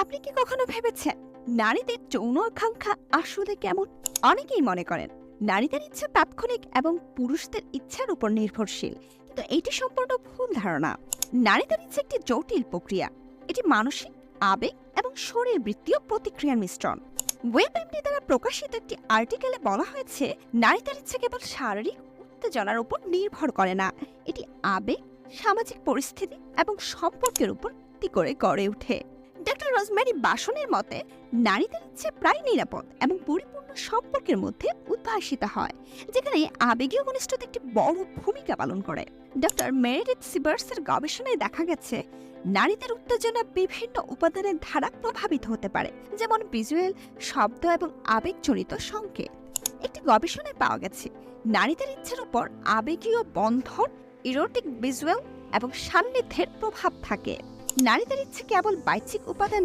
আপনি কি কখনো ভেবেছেন নারীদের যৌন আকাঙ্ক্ষা আসলে কেমন? অনেকেই মনে করেন নারীদের ইচ্ছা তাৎক্ষণিক এবং পুরুষদের ইচ্ছার উপর নির্ভরশীল। কিন্তু এটি সম্পূর্ণ ভুল ধারণা। নারীদের ইচ্ছা একটি জটিল প্রক্রিয়া। এটি মানসিক, আবেগ এবং শরীর বৃত্তীয় প্রতিক্রিয়ার মিশ্রণ। ওয়েব এমডি দ্বারা প্রকাশিত একটি আর্টিকেলে বলা হয়েছে, নারীদের ইচ্ছা কেবল শারীরিক উত্তেজনার উপর নির্ভর করে না। এটি আবেগ, সামাজিক পরিস্থিতি এবং সম্পর্কের উপর ভিত্তি করে গড়ে ওঠে। ডক্টর রোজমেরি বাসনের মতে, নারীদের ইচ্ছে প্রায় নিরাপদ এবং পরিপূর্ণ সম্পর্কের মধ্যে উদ্ভাসিত হয়, যেখানে আবেগীয় ঘনিষ্ঠতা একটি বড় ভূমিকা পালন করে। ডক্টর মেরিডিথ সিবার্সের গবেষণায় দেখা গেছে, নারীদের উত্তেজনা বিভিন্ন উপাদানের ধারা প্রভাবিত হতে পারে, যেমন ভিজুয়াল, শব্দ এবং আবেগজনিত সংকেত। একটি গবেষণায় পাওয়া গেছে, নারীদের ইচ্ছার উপর আবেগীয় বন্ধন ইরোটিক ভিজুয়াল এবং সান্নিধ্যের প্রভাব থাকে। নারীদের ইচ্ছে কেবল বাহ্যিক উপাদান